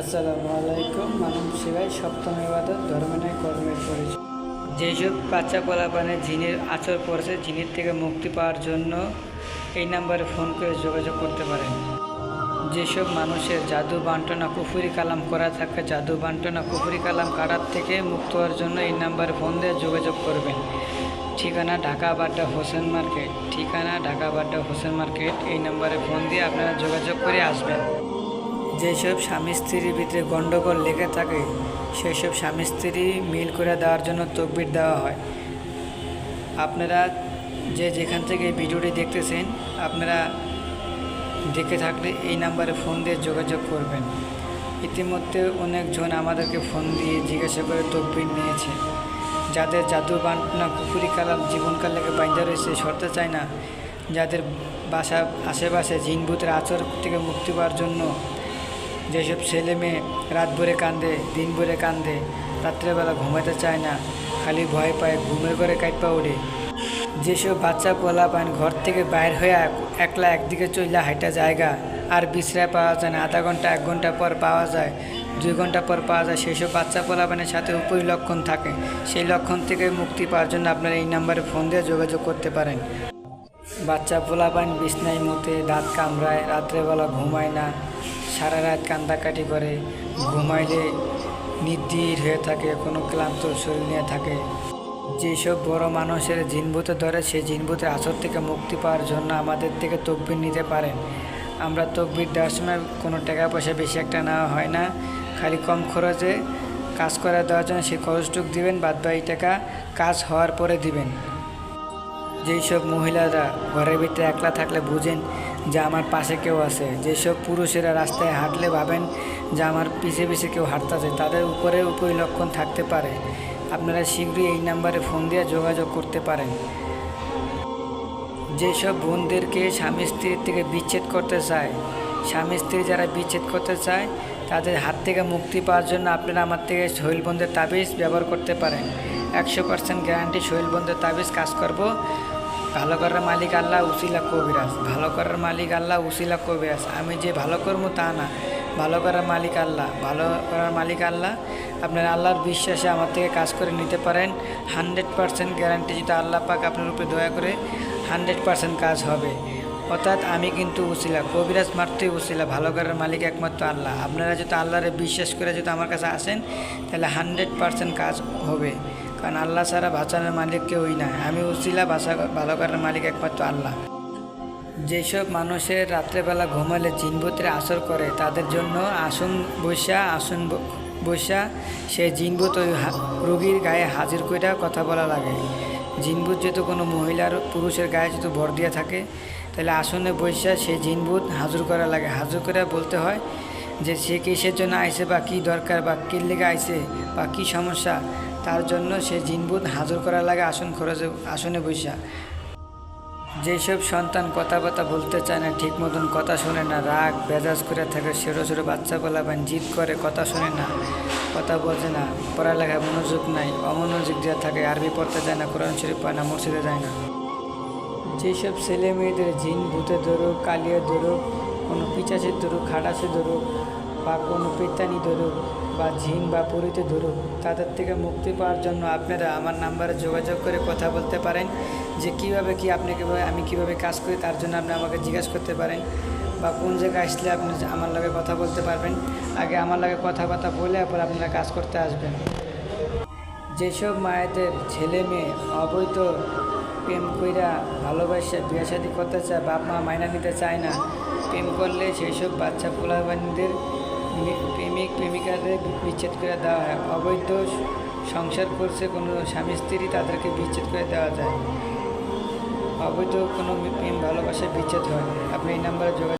আসসালামু আলাইকুম, মানব সেবায় সপ্তম ইবাদত ধর্মের কর্মের পরিচয়। যেসব বাচ্চা পোলাপানে জিনের আচর পড়েছে, জিনের থেকে মুক্তি পাওয়ার জন্য এই নাম্বারে ফোন করে যোগাযোগ করতে পারেন। যেসব মানুষের জাদু বান্টনা, কুফুরি কালাম করা থাকে, জাদু বান্টনা, কুফুরি কালাম কাটার থেকে মুক্ত হওয়ার জন্য এই নাম্বারে ফোন দিয়ে যোগাযোগ করবেন। ঠিকানা ঢাকা বাড্ডা হোসেন মার্কেট। ঠিকানা ঢাকা বাড্ডা হোসেন মার্কেট, এই নাম্বারে ফোন দিয়ে আপনারা যোগাযোগ করে আসবেন। যেসব স্বামী স্ত্রীর ভিতরে গণ্ডগোল লেগে থাকে, সেসব স্বামী স্ত্রী মিল করে দেওয়ার জন্য তকবির দেওয়া হয়। আপনারা যে যেখান থেকে ভিডিওটি দেখতেছেন, আপনারা দেখে থাকলে এই নাম্বারে ফোন দিয়ে যোগাযোগ করবেন। ইতিমধ্যে অনেকজন আমাদেরকে ফোন দিয়ে জিজ্ঞাসা করে তকবির নিয়েছে। যাদের জাদু বান্টনা কুকুরি কালাম জীবনকাল লেগে বাইন্দা রয়েছে সরতে চায় না। যাদের বাসা, আশেপাশে জিনভূতের আচর থেকে মুক্তি পাওয়ার জন্য যেসব ছেলে মেয়ে রাত ভরে কান্দে, দিন ভরে কান্দে, রাত্রেবেলা ঘুমাতে চায় না, খালি ভয় পায়, ঘুমের ঘরে কাইপা ওঠে যেসব বাচ্চা পোলা পান ঘর থেকে বাইর হয়ে একলা একদিকে চলে হাইটা জায়গা, আর বিশ্রায় পাওয়া যায় না। আধা ঘণ্টা, এক ঘণ্টা পর পাওয়া যায়, দুই ঘণ্টা পর পাওয়া যায়। সেসব বাচ্চা পোলাপানের সাথে উপরি লক্ষণ থাকে। সেই লক্ষণ থেকে মুক্তি পাওয়ার জন্য আপনারা এই নাম্বারে ফোন দিয়ে যোগাযোগ করতে পারেন। বাচ্চা পোলাপান বিছনায় মতে দাঁত কামড়ায়, রাত্রেবেলা ঘুমায় না সারা রাত কান্দাকাটি করে, ঘুমাইলে নির্দির হয়ে থাকে, কোনো ক্লান্ত শরীর নিয়ে থাকে। যেসব বড় মানুষের জিনভূতে ধরে, সেই জিনভূতের আসর থেকে মুক্তি পাওয়ার জন্য আমাদের থেকে তকবির নিতে পারেন। আমরা তকবির দেওয়ার সময় কোনো টাকা পয়সা বেশি একটা নেওয়া হয় না। খালি কম খরচে কাজ করে দেওয়ার জন্য সেই খরচটুক দিবেন, বাদ টাকা কাজ হওয়ার পরে দিবেন। যেই সব মহিলারা ঘরের ভিতরে একলা থাকলে বুঝেন যে আমার পাশে কেউ আছে। যেসব পুরুষেরা রাস্তায় হাঁটলে ভাবেন যে আমার পিছে পিছে কেউ হাঁটতেছে, তাদের উপরে উপরি লক্ষণ থাকতে পারে। আপনারা শীঘ্রই এই নাম্বারে ফোন দিয়ে যোগাযোগ করতে পারেন। যেসব বোনদেরকে স্বামী স্ত্রীর থেকে বিচ্ছেদ করতে চায়, স্বামী স্ত্রী যারা বিচ্ছেদ করতে চায়, তাদের হাত থেকে মুক্তি পাওয়ার জন্য আপনারা আমার থেকে শৈলবন্ধের তাবিজ ব্যবহার করতে পারেন। একশো পার্সেন্ট গ্যারান্টি শৈলবন্ধের তাবিজ কাজ করব। ভালো করার মালিক আল্লাহ, উসিলা কবিরাজ। ভালো করার মালিক আল্লাহ, উসিলা কবিরাজ। আমি যে ভালো করব তা না। ভালো করার মালিক আল্লাহ। ভালো করার মালিক আল্লাহ, আপনার আল্লাহর বিশ্বাসে আমার থেকে কাজ করে নিতে পারেন। হান্ড্রেড পার্সেন্ট গ্যারান্টি যদি আল্লাহ পাক আপনার উপরে দয়া করে হান্ড্রেড পার্সেন্ট কাজ হবে। অর্থাৎ আমি কিন্তু উসিলা কবিরাজ মারতেই উসিলা, ভালো করার মালিক একমাত্র আল্লাহ। আপনারা যদি আল্লাহরে বিশ্বাস করে যদি আমার কাছে আসেন, তাহলে হান্ড্রেড পার্সেন্ট কাজ হবে। কারণ আল্লাহ ছাড়া বাঁচানোর মালিক কেউই না আমি উসিলা বাসা ভালো করার মালিক একমাত্র আল্লাহ। যেসব মানুষের রাত্রেবেলা ঘুমালে জিনভূতের আসর করে, তাদের জন্য আসন বৈশা আসন বৈশা, সেই জিনভূত ওই রোগীর গায়ে হাজির কইরা কথা বলা লাগে। জিনভূত যেহেতু কোনো মহিলার পুরুষের গায়ে যদি ভর দিয়ে থাকে, তাহলে আসনে বৈশা সেই জিনভূত হাজুর করা লাগে। হাজুর করে বলতে হয় যে সে কিসের জন্য আইসে বা কী দরকার বা কী লেগে আইছে বা কী সমস্যা তার জন্য সে জিনভূত হাজর করা লাগে আসন খরচে, আসনে বৈশা। যেসব সন্তান কথাবার্তা বলতে চায় না, ঠিক মতন কথা শোনে না, রাগ, বেজাজ করে থাকে সেরো সেরো বাচ্চা বলাবেন জিদ করে, কথা শোনে না, কথা বোঝে না, পড়ালেখায় মনোযোগ নাই, অমনোযোগ দিয়ে থাকে, আরবি পড়তে যায় না, কোরআন শরীফ পায় না, মসজিদে যায় না। যেসব ছেলে মেয়েদের জিন, ভূতে ধরুক, কালিয়া ধরুক, কোনো পিচাসের ধরুক খাটাসে ধরুক বা কোনো পেতানি ধরুক বা ঝিন বা পরিতে ধরুক, তাদের থেকে মুক্তি পাওয়ার জন্য আপনারা আমার নাম্বারে যোগাযোগ করে কথা বলতে পারেন যে কীভাবে কি কীভাবে, আমি কীভাবে কাজ করি তার জন্য আপনি আমাকে জিজ্ঞাসা করতে পারেন বা কোন জায়গায় আসলে আপনি আমার লাগে কথা বলতে পারবেন। আগে আমার লগে কথাবার্তা বলে পর আপনারা কাজ করতে আসবেন। যেসব মায়েদের ছেলে মেয়ে অবৈধ প্রেম কইরা ভালোবাসে, বিয়ে শাদি করতে চায়, বাপ মা মাইনা নিতে চায় না, প্রেম করলে সেই সব বাচ্চা পোলাবানদের প্রেমিক প্রেমিকাদের বিচ্ছেদ করে দেওয়া হয়। অবৈধ সংসার করছে কোনো স্বামী, স্ত্রী, তাদেরকে বিচ্ছেদ করে দেওয়া যায়। অবৈধ কোনো প্রেম ভালোবাসায় বিচ্ছেদ হয় আপনি এই নাম্বারে যোগাযোগ